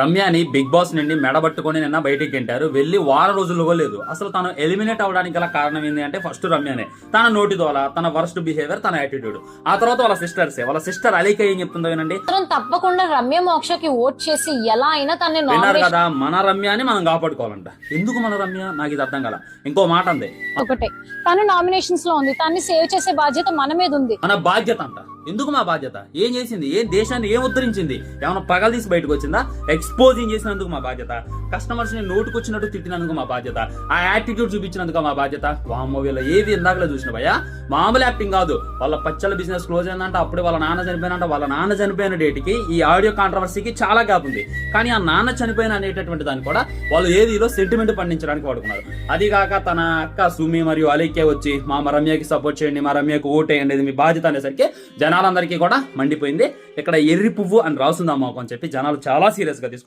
రమ్యని big boss నుండి మెడబట్టుకొని నిన్న బయటికి గెంటారు. వెళ్ళి వారం రోజులు లేదు. అసలు తను ఎలిమినేట్ అవడానికి గల కారణం ఏంటి అంటే ఫస్ట్ రమ్యనే. తన నోటి దోల తన వర్స్ట్ బిహేవియర్ తన యాటిట్యూడ్. ఆ తర్వాత వాళ్ళ సిస్టర్స్. వాళ్ళ సిస్టర్ అలీక ఏం చెప్తుందో వినండి. తప్పకుండా రమ్య మోక్షకి ఓట్ చేసి ఎలా అయినా తన్ని విన్నారు కదా మన రమ్యని మనం కాపాడుకోవాలంట. ఎందుకు మన రమ్య? నాకు ఇది అర్థం కదా ఇంకో మాట అంది. ఒకటే. తను నామినేషన్స్లో ఉంది. తన్ని సేవ్ చేసే బాధ్యత మన మీద ఉంది. మన బాధ్యత అంట. ఎందుకు మా బాధ్యత? ఏం చేసింది? ఏ దేశాన్ని ఏం ఉద్ధరించింది? ఏమైనా పగలు తీసి బయటకు వచ్చిందా? ఎక్స్పోజింగ్ చేసినందుకు మా బాధ్యత. కస్టమర్స్ని నోటుకొచ్చినట్టు తిట్టినందుకు మా బాధ్యత. ఆ యాటిట్యూడ్ చూపించినందుకు మా బాధ్యత. వామో వీళ్ళ ఏది ఇందాకలో చూసిన భయ్యా? మామూలు యాక్టింగ్ కాదు. వాళ్ళ పచ్చల బిజినెస్ క్లోజ్ అయిందంటే అప్పుడే వాళ్ళ నాన్న చనిపోయినంట. వాళ్ళ నాన్న చనిపోయిన డేట్కి ఈ ఆడియో కాంట్రవర్సీకి చాలా గ్యాప్ ఉంది. కానీ ఆ నాన్న చనిపోయిన అనేటటువంటి దాన్ని కూడా వాళ్ళు ఏదిలో సెంటిమెంట్ పండించడానికి వాడుకున్నారు. అది కాక తన అక్క సుమి మరియు అలీకే వచ్చి మా మా రమ్యకి సపోర్ట్ చేయండి మా రమ్యకు ఓటేయండి ఇది మీ బాధ్యత అనేసరికి జనాలందరికీ కూడా మండిపోయింది. ఇక్కడ ఎర్రి పువ్వు అని రాస్తుందమ్మా అని చెప్పి జనాలు చాలా సీరియస్గా తీసుకొని